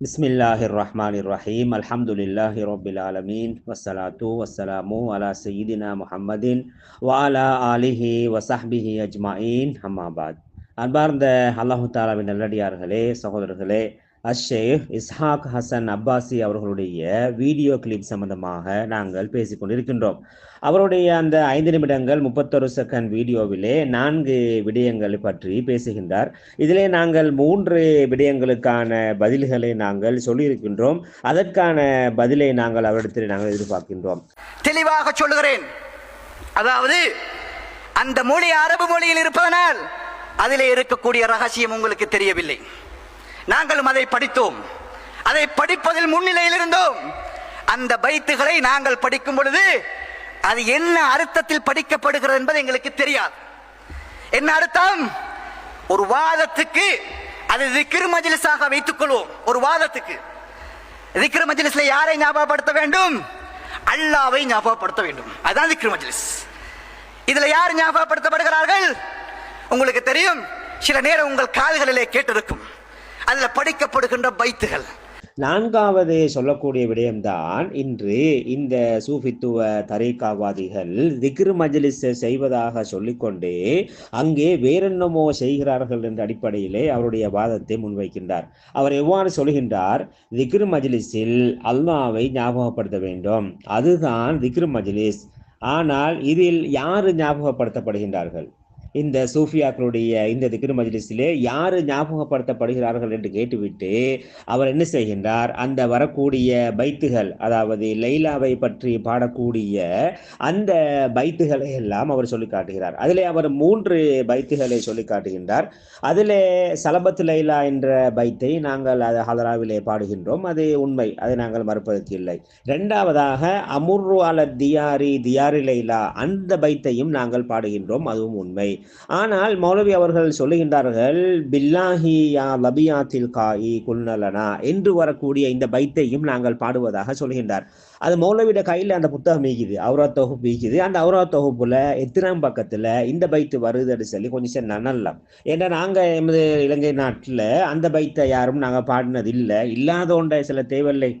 بسم الله الرحمن الرحيم الحمد لله رب العالمين والصلاة والسلام على سيدنا محمد وعلى آله وصحبه أجمعين أما بعد அன்பார்ந்த அல்லாஹு தாலாவின் நல்லடியார்களே சகோதரர்களே அஷேக் இஸ்ஹாக் ஹசன் அப்பாசி அவர்களுடைய வீடியோ கிளிப் சம்பந்தமாக நாங்கள் பேசிக்கொண்டிருக்கின்றோம் அவருடைய அந்த ஐந்து நிமிடங்கள் முப்பத்தொரு செகண்ட் வீடியோவிலே நான்கு விடயங்களை பற்றி பேசுகின்றார். இதிலே நாங்கள் மூன்று விடயங்களுக்கான பதில்களை நாங்கள் சொல்லியிருக்கின்றோம். அதற்கான பதிலை நாங்கள் அவரிடத்தில் நாங்கள் எதிர்பார்க்கின்றோம். தெளிவாக சொல்லுகிறேன். அதாவது அந்த மொழி அரபு மொழியில் இருப்பதனால் அதிலே இருக்கக்கூடிய ரகசியம் உங்களுக்கு தெரியவில்லை. நாங்களும் அதை படித்தோம். அதை படிப்பதில் முன்னிலையில் இருந்தோம் அந்த பைத்துகளை நாங்கள் படிக்கும் பொழுது அது என்ன அர்த்தத்தில் படிக்கப்படுகிறது என்பது எங்களுக்கு தெரியாது. என்ன அர்த்தம்? ஒரு வாதத்துக்கு அது திக்ரு மஜ்லிஸாக வைத்துக் கொள்வோம். ஒரு வாதத்துக்கு. திக்ரு மஜ்லிஸ்ல யாரை ஞாபகப்படுத்த வேண்டும்? அல்லாவை ஞாபகப்படுத்த வேண்டும். அதுதான் திக்ரு மஜ்லிஸ். இதுல யார் ஞாபகப்படுத்தப்படுகிறார்கள்? உங்களுக்கு தெரியும். சில நேரம் உங்கள் காதுகளிலே கேட்டிருக்கும். அதுல படிக்கப்படுகின்ற பைத்துகள். நான்காவது சொல்லக்கூடிய விடயம்தான் இன்று இந்த சூஃபித்துவ தரைக்காவாதிகள் திக்ரு மஜ்லிஸ் செய்வதாக சொல்லிக்கொண்டு அங்கே வேறென்னமோ செய்கிறார்கள் என்ற அடிப்படையிலே அவருடைய வாதத்தை முன்வைக்கின்றார். அவர் எவ்வாறு சொல்கின்றார்? திக்ரு மஜ்லிஸில் அல்லாவை ஞாபகப்படுத்த வேண்டும். அதுதான் திக்ரு மஜ்லிஸ். ஆனால் இதில் யாரு ஞாபகப்படுத்தப்படுகின்றார்கள்? இந்த சூஃபியாக்களுடைய இந்த திக்ரு மஜ்லிஸிலே யார் ஞாபகப்படுத்தப்படுகிறார்கள் என்று கேட்டுவிட்டு அவர் என்ன செய்கின்றார்? அந்த வரக்கூடிய பைத்துகள் அதாவது லைலாவை பற்றி பாடக்கூடிய அந்த பைத்துகளை எல்லாம் அவர் சொல்லி காட்டுகிறார். அதிலே அவர் மூன்று பைத்துகளை சொல்லி காட்டுகின்றார். அதிலே சலபத்து லைலா என்ற பைத்தை நாங்கள் அது ஹலராவிலே பாடுகின்றோம். அது உண்மை அதை நாங்கள் மறுப்பதற்கு இல்லை ரெண்டாவதாக அமுர்ரு தியாரி தியாரி லைலா அந்த பைத்தையும் நாங்கள் பாடுகின்றோம். அதுவும் உண்மை. ஆனால் மௌலவி அவர்கள் சொல்லுகின்றார்கள் பில்லாஹி யா லபியாத்தில் காயி குல்நலனா என்று வரக்கூடிய இந்த பைத்தையும் நாங்கள் பாடுவதாக சொல்கின்றார். அது மௌலவிட கையில் அந்த புத்தகம் மீக்குது அவுரா தொகுப்பு மீக்குது அந்த அவுரா தொகுப்புல எத்தனாம் பக்கத்துல இந்த பைத்து வருதுன்னு சொல்லி கொஞ்சம் நன்னலாம் ஏன்னா நாங்க எமது இலங்கை நாட்டுல அந்த பைத்தை யாரும் நாங்க பாடினது இல்லை இல்லாத ஒன்றை சில தேவையில்லை.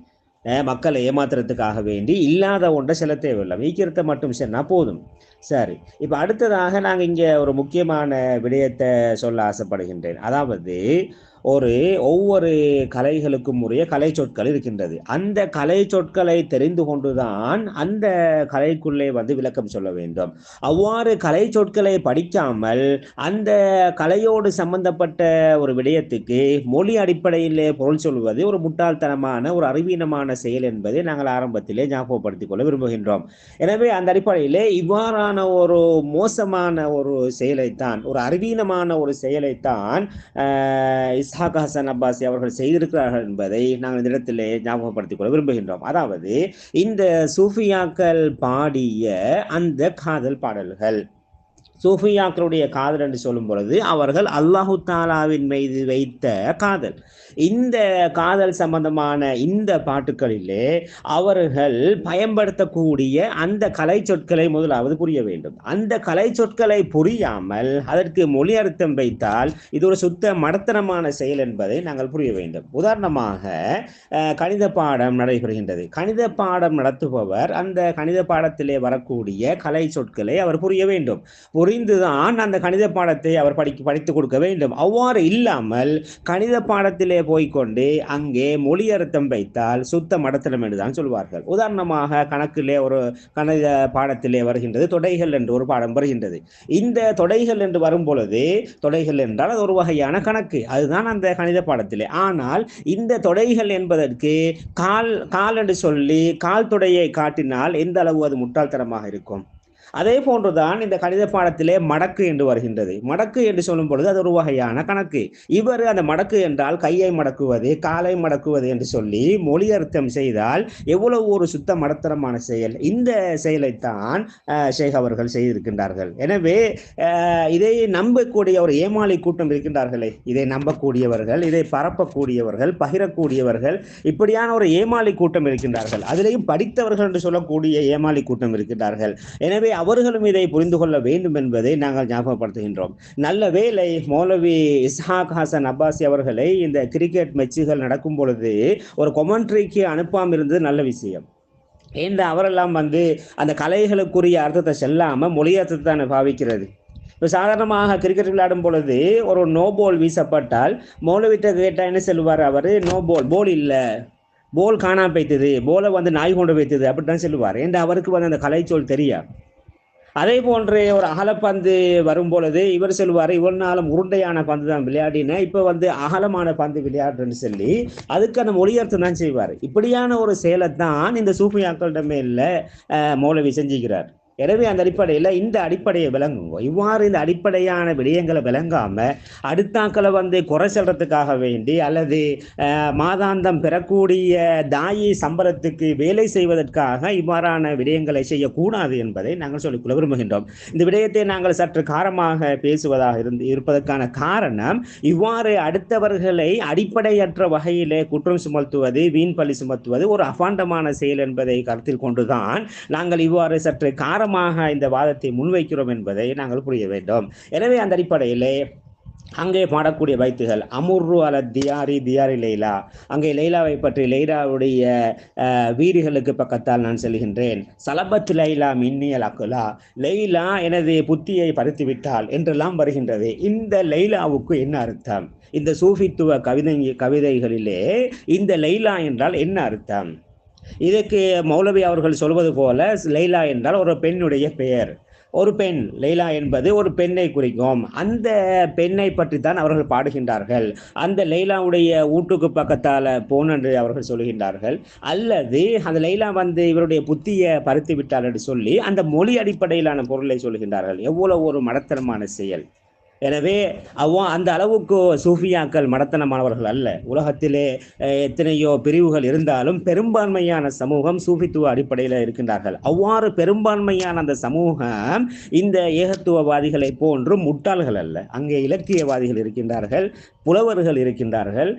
மக்களை ஏமாத்துறதுக்காக வேண்டி இல்லாத ஒன்றை சில தேவையில்லை. வீக்கிரத்தை மட்டும் சொன்னா போதும். சரி. இப்போ அடுத்ததாக நாங்கள் இங்கே ஒரு முக்கியமான விடயத்தை சொல்ல ஆசைப்படுகின்றேன். அதாவது ஒரு ஒவ்வொரு கலைகளுக்கும் உரிய கலை சொற்கள் இருக்கின்றது. அந்த கலை சொற்களை தெரிந்து கொண்டுதான் அந்த கலைக்குள்ளே வந்து விளக்கம் சொல்ல வேண்டும். அவ்வாறு கலை சொற்களை படிக்காமல் அந்த கலையோடு சம்பந்தப்பட்ட ஒரு விடயத்துக்கு மொழி அடிப்படையிலே பொருள் சொல்வது ஒரு முட்டாள்தனமான ஒரு அறிவீனமான செயல் என்பதை நாங்கள் ஆரம்பத்திலே ஞாபகப்படுத்திக் கொள்ள விரும்புகின்றோம். எனவே அந்த அடிப்படையிலே இவ்வாறான ஒரு மோசமான ஒரு செயலைத்தான் ஒரு அறிவீனமான ஒரு செயலைத்தான் இஸ்ஹாக் ஹசன் அப்பாசி அவர்கள் செய்திருக்கிறார்கள் என்பதை நாங்கள் இந்த இடத்திலே ஞாபகப்படுத்திக் கொள்ள விரும்புகின்றோம். அதாவது இந்த சூஃபியாக்கள் பாடிய அந்த காதல் பாடல்கள் சூஃபியாக்களுடைய காதல் என்று சொல்லும் பொழுது அவர்கள் அல்லாஹு தாலாவின் மீது வைத்த காதல். இந்த காதல் சம்பந்தமான இந்த பாட்டுகளிலே அவர்கள் பயன்படுத்தக்கூடிய அந்த கலை சொற்களை முதலாவது புரிய வேண்டும். அந்த கலை சொற்களை புரியாமல் அதற்கு மொழி அர்த்தம் வைத்தால் இது ஒரு சுத்த மடத்தனமான செயல் என்பதை நாங்கள் புரிய வேண்டும். உதாரணமாக கணித பாடம் நடைபெறுகின்றது. கணித பாடம் நடத்துபவர் அந்த கணித பாடத்திலே வரக்கூடிய கலை சொற்களை அவர் புரிய வேண்டும். புரிந்துதான் அந்த கணித பாடத்தை அவர் படி படித்து கொடுக்க வேண்டும். அவ்வாறு இல்லாமல் கணித பாடத்திலே போய்கொண்டு அங்கே மொழி அர்த்தம் வைத்தால் சுத்த மடத்தனம் என்றுதான் சொல்வார்கள். உதாரணமாக கணக்கிலே ஒரு கணித பாடத்திலே வருகின்றது தொடைகள் என்று ஒரு பாடம் வருகின்றது. இந்த தொடைகள் என்று வரும் பொழுது தொடைகள் என்றால் அது ஒரு வகையான கணக்கு. அதுதான் அந்த கணித பாடத்திலே. ஆனால் இந்த தொடைகள் என்பதற்கு கால் கால் என்று சொல்லி கால் தொடையை காட்டினால் எந்த அளவு அது முட்டாள்தனமாக இருக்கும்? அதே போன்றுதான் இந்த கணித பாடத்திலே மடக்கு என்று வருகின்றது. மடக்கு என்று சொல்லும் பொழுது அது ஒரு வகையான கணக்கு. இவர் அந்த மடக்கு என்றால் கையை மடக்குவது காலை மடக்குவது என்று சொல்லி மொழி அர்த்தம் செய்தால் எவ்வளவு ஒரு சுத்த மடத்தரமான செயல். இந்த செயலைத்தான் ஷேக் அவர்கள் செய்திருக்கின்றார்கள். எனவே இதை நம்பக்கூடிய ஒரு ஏமாளி கூட்டம் இருக்கின்றார்களே. இதை நம்பக்கூடியவர்கள் இதை பரப்பக்கூடியவர்கள் பகிரக்கூடியவர்கள் இப்படியான ஒரு ஏமாளி கூட்டம் இருக்கின்றார்கள். அதிலேயும் படித்தவர்கள் என்று சொல்லக்கூடிய ஏமாளி கூட்டம் இருக்கின்றார்கள். எனவே அவர்களும் இதை புரிந்து கொள்ள வேண்டும் என்பதை நாங்கள் ஞாபகப்படுத்துகின்றோம். நல்ல வேலை மௌலவி இஸ்ஹாக் ஹாசன் அப்பாசி அவர்களை இந்த கிரிக்கெட் மெச்சுகள் நடக்கும் பொழுது ஒரு கொமெண்ட்ரிக்கு அனுப்பாமல் இருந்தது நல்ல விஷயம். ஏன் அவரெல்லாம் வந்து அந்த கலைகளுக்குரிய அர்த்தத்தை செல்லாமல் மொழியர்த்தத்தை தானே பாவிக்கிறது. இப்போ சாதாரணமாக கிரிக்கெட் விளையாடும் பொழுது ஒரு நோ பால் வீசப்பட்டால் மௌலவிட்ட கேட்டால் என்ன சொல்லுவார் அவர்? நோ பால் போல் இல்லை. போல் காணாம போய்த்தது. போலை வந்து நாய் கொண்டு வைத்தது அப்படித்தான் சொல்லுவார். ஏன் அவருக்கு வந்து அந்த கலைச்சொல் தெரியாது அதே போன்று ஒரு அகலப்பந்து வரும் பொழுது இவர் சொல்லுவார் இவ்வளவு நாளும் உருண்டையான பந்து தான் விளையாடின இப்போ வந்து அகலமான பந்து விளையாடுறேன்னு சொல்லி அதுக்கான மொழியர்த்தம் தான் செய்வார். இப்படியான ஒரு செயலை தான் இந்த சூஃபியாக்களிடமே இல்லை மௌலவி செஞ்சுக்கிறார். எனவே அந்த அடிப்படையில் இந்த அடிப்படையை விளங்குங்க. இவ்வாறு இந்த அடிப்படையான விடயங்களை விளங்காம அடுத்தாக்களை வந்து குறை சொல்றதுக்காக வேண்டி அல்லது மாதாந்தம் பெறக்கூடிய தாயி சம்பளத்துக்கு வேலை செய்வதற்காக இவ்வாறான விடயங்களை செய்யக்கூடாது என்பதை நாங்கள் சொல்லிக்கொள்ள விரும்புகின்றோம். இந்த விடயத்தை நாங்கள் சற்று காரமாக பேசுவதாக இருந்து இருப்பதற்கான காரணம் இவ்வாறு அடுத்தவர்களை அடிப்படையற்ற வகையிலே குற்றம் சுமத்துவது வீண் பழி சுமத்துவது ஒரு அபாண்டமான செயல் என்பதை கருத்தில் கொண்டுதான் நாங்கள் இவ்வாறு சற்று காரமாக இந்த வாதத்தை முன்வைக்கிறோம் என்பதை நாங்கள் புரிய வேண்டும். எனவே அந்த அடிப்படையிலே அங்கே பாடக்கூடிய வைத்துகள் அமுர்ரு அல தியாரி தியாரி லைலா. அங்கே லைலாவை பற்றி லைலாவுடைய வீடுகளுக்கு பக்கத்தால் நான் செல்கின்றேன். சலபத் லைலா மின்னியல் அக்குலா. லைலா எனது புத்தியை பறித்துவிட்டாள் என்றெல்லாம் வருகின்றது. இந்த லைலாவுக்கு என்ன அர்த்தம்? இந்த சூஃபித்துவ கவிதை கவிதைகளிலே இந்த லைலா என்றால் என்ன அர்த்தம்? இதுக்கு மௌலவி அவர்கள் சொல்வது போல லைலா என்றால் ஒரு பெண்ணுடைய பெயர். ஒரு பெண் லைலா என்பது ஒரு பெண்ணை குறிக்கும். அந்த பெண்ணை பற்றி தான் அவர்கள் பாடுகின்றார்கள். அந்த லைலாவுடைய வீட்டுக்கு பக்கத்தால் போன் என்று அவர்கள் சொல்கின்றார்கள் அல்லது அந்த லைலா வந்து இவருடைய புத்தியை பறித்து விட்டார் என்று சொல்லி அந்த மொழி அடிப்படையிலான பொருளை சொல்கின்றார்கள் எவ்வளவு ஒரு மடத்தனமான செயல். எனவே அவ்வா அந்த அளவுக்கு சூஃபியாக்கள் மடத்தனமானவர்கள் அல்ல. உலகத்திலே எத்தனையோ பிரிவுகள் இருந்தாலும் பெரும்பான்மையான சமூகம் சூஃபித்துவ அடிப்படையில் இருக்கின்றார்கள். அவ்வாறு பெரும்பான்மையான அந்த சமூகம் இந்த ஏகத்துவவாதிகளை போன்று முட்டாள்கள் அல்ல. அங்கே இலக்கியவாதிகள் இருக்கின்றார்கள் புலவர்கள் இருக்கின்றார்கள்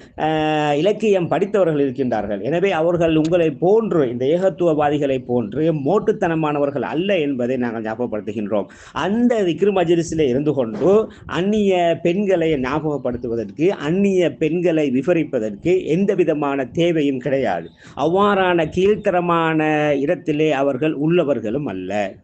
இலக்கியம் படித்தவர்கள் இருக்கின்றார்கள். எனவே அவர்கள் உங்களை போன்று இந்த ஏகத்துவவாதிகளை போன்று மோட்டுத்தனமானவர்கள் அல்ல என்பதை நாங்கள் ஞாபகப்படுத்துகின்றோம். அந்த விக்ரு இருந்து கொண்டு அந்நிய பெண்களை ஞாபகப்படுத்துவதற்கு அந்நிய பெண்களை விவரிப்பதற்கு எந்த விதமான தேவையும் கிடையாது. அவ்வாறான கீழ்த்தரமான இடத்திலே அவர்கள் உள்ளவர்களும் அல்ல.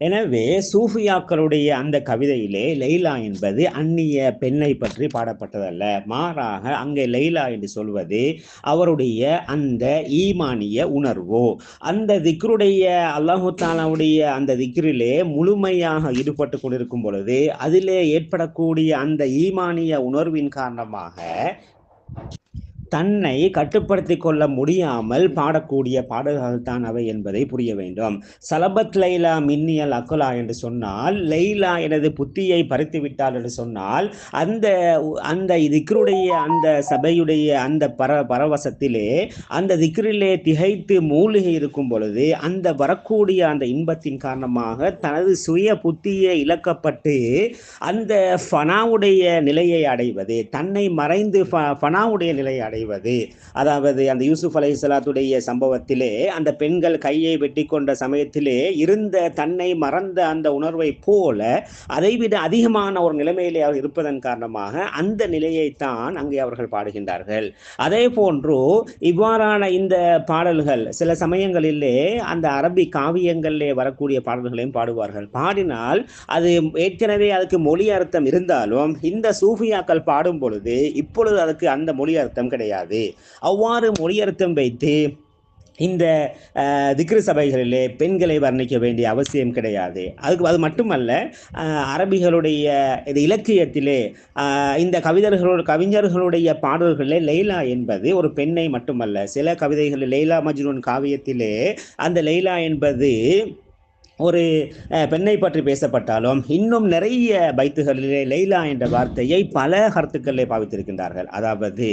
எனவே சூஃபியாக்களுடைய அந்த கவிதையிலே லைலா என்பது அந்நிய பெண்ணை பற்றி பாடப்பட்டதல்ல. மாறாக அங்கே லைலா என்று சொல்வது அவருடைய அந்த ஈமானிய உணர்வோ. அந்த திக்ருடைய அல்லாஹு தாலாவுடைய அந்த திக்ரிலே முழுமையாக ஈடுபட்டு கொண்டிருக்கும் பொழுது அதிலே ஏற்படக்கூடிய அந்த ஈமானிய உணர்வின் காரணமாக தன்னை கட்டுப்படுத்தி கொள்ள முடியாமல் பாடக்கூடிய பாடல்கள் தான் அவை என்பதை புரிய வேண்டும். சலபத் லைலா மின்னியல் அக்குலா என்று சொன்னால் லைலா எனது புத்தியை பறித்து விட்டாள் என்று சொன்னால் அந்த அந்த திக்ருடைய அந்த சபையுடைய அந்த பர பரவசத்திலே அந்த திக்ரிலே திகைத்து மூழ்கி இருக்கும் பொழுது அந்த வரக்கூடிய அந்த இன்பத்தின் காரணமாக தனது சுய புத்தியை இழக்கப்பட்டு அந்த ஃபனாவுடைய நிலையை அடைவது தன்னை மறைந்து ஃப- ஃபனாவுடைய நிலையை அடைவது அதாவது அந்த யூசுப் அலை சலாத்துடைய சம்பவத்திலே அந்த பெண்கள் கையை வெட்டி கொண்ட சமயத்திலே இருந்த தன்னை மறந்த அந்த உணர்வை போல அதைவிட அதிகமான ஒரு நிலைமையிலே அவர் இருப்பதன் காரணமாக அந்த நிலையைத்தான் அங்கே அவர்கள் பாடுகின்றார்கள். அதே போன்று இவ்வாறான இந்த பாடல்கள் சில சமயங்களிலே அந்த அரபி காவியங்களிலே வரக்கூடிய பாடல்களையும் பாடுவார்கள். பாடினால் அது ஏற்கனவே அதுக்கு மொழி அர்த்தம் இருந்தாலும் இந்த சூஃபியாக்கள் பாடும் பொழுது இப்பொழுது அதுக்கு அந்த மொழி அர்த்தம் கிடையாது. அவ்வாறு மொழியர்த்தம் வைத்து இந்த திக்ரு சபைகளிலே பெண்களை வர்ணிக்க வேண்டிய அவசியம் கிடையாது. அதுக்கு அது மட்டுமல்ல அரபிகளுடைய இது இலக்கியத்திலே இந்த கவிதர்களோட கவிஞர்களுடைய பாடல்களிலே லைலா என்பது ஒரு பெண்ணை மட்டுமல்ல. சில கவிதைகளில் லைலா மஜ்னூன் காவியத்திலே அந்த லைலா என்பது ஒரு பெண்ணை பற்றி பேசப்பட்டாலும் இன்னும் நிறைய பைத்துகளிலே லைலா என்ற வார்த்தையை பல கருத்துக்களிலே பாவித்திருக்கின்றார்கள். அதாவது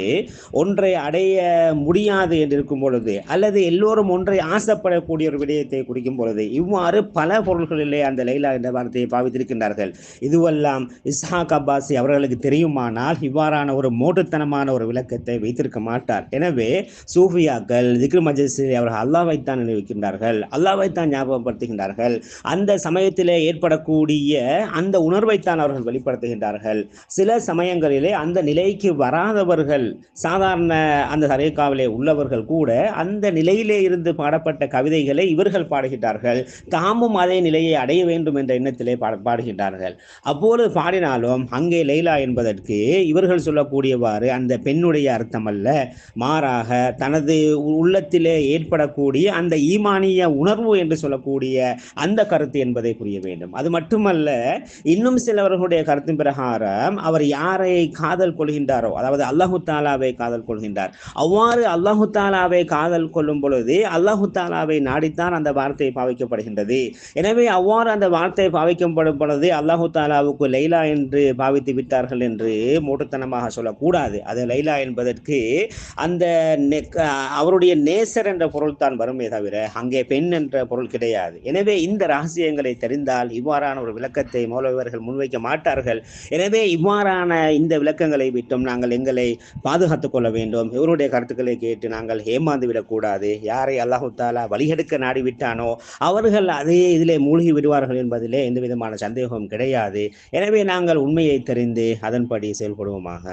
ஒன்றை அடைய முடியாது என்று இருக்கும் பொழுது அல்லது எல்லோரும் ஒன்றை ஆசைப்படக்கூடிய ஒரு விடயத்தை குறிக்கும் பொழுது இவ்வாறு பல பொருள்களிலே அந்த லைலா என்ற வார்த்தையை பாவித்திருக்கின்றார்கள். இதுவெல்லாம் இஸ்ஹாக் அப்பாசி அவர்களுக்கு தெரியுமானால் இவ்வாறான ஒரு மோட்டுத்தனமான ஒரு விளக்கத்தை வைத்திருக்க மாட்டார். எனவே சூஃபியாக்கள் திக்ரு மஜிஸில் அவர்கள் அல்லாவைத்தான் நினைவிக்கின்றார்கள் அல்லாவைத்தான் ஞாபகப்படுத்துகின்றார்கள். கொள்கின்றார்கள் அந்த சமயத்திலே ஏற்படக்கூடிய அந்த உணர்வைத்தான் அவர்கள் வெளிப்படுத்துகின்றார்கள். சில சமயங்களிலே அந்த நிலைக்கு வராதவர்கள் சாதாரண அந்த தரேக்காவிலே உள்ளவர்கள் கூட அந்த நிலையிலே இருந்து பாடப்பட்ட கவிதைகளை இவர்கள் பாடுகின்றார்கள். தாமும் அதே நிலையை அடைய வேண்டும் என்ற எண்ணத்திலே பாட பாடுகின்றார்கள். அப்போது பாடினாலும் அங்கே லைலா என்பதற்கு இவர்கள் சொல்லக்கூடியவாறு அந்த பெண்ணுடைய அர்த்தம் அல்ல மாறாக தனது உள்ளத்திலே ஏற்படக்கூடிய அந்த ஈமானிய உணர்வு என்று சொல்லக்கூடிய அந்த கருத்து என்பதை புரிய வேண்டும். அது மட்டுமல்ல இன்னும் சிலவர்களுடைய கருத்தின் பிரகாரம் அவர் யாரை காதல் கொள்கின்றாரோ அதாவது அல்லாஹு தாலாவை காதல் கொள்கின்றார். அவ்வாறு அல்லாஹு தாலாவை காதல் கொள்ளும் பொழுது அல்லாஹு தாலாவை நாடித்தான் அந்த வார்த்தை பாவிக்கப்படுகின்றது. எனவே அவ்வாறு அந்த வார்த்தை பாவிக்கப்படும் பொழுது அல்லாஹு தாலாவுக்கு லைலா என்று பாவித்து விட்டார்கள் என்று மூட்டுத்தனமாக சொல்லக்கூடாது. அது லைலா என்பதற்கு அந்த அவருடைய நேசர் என்ற பொருள் தான் வருமே தவிர அங்கே பெண் என்ற பொருள் கிடையாது. எனவே இந்த ரகசியங்களை தெரிந்தால் இவ்வாறான ஒரு விளக்கத்தை மௌலவர்கள் முன்வைக்க மாட்டார்கள். எனவே இவ்வாறான இந்த விளக்கங்களை விட்டும் நாங்கள் எங்களை பாதுகாத்துக் கொள்ள வேண்டும். இவருடைய கருத்துக்களை கேட்டு நாங்கள் ஏமாந்து விடக்கூடாது. யாரை அல்லாஹு தாலா வழிகெடுக்க நாடி விட்டானோ அவர்கள் அதே இதிலே மூழ்கி விடுவார்கள் என்பதிலே எந்த விதமான சந்தேகமும் கிடையாது. எனவே நாங்கள் உண்மையை தெரிந்து அதன்படி செயல்படுவோமாக.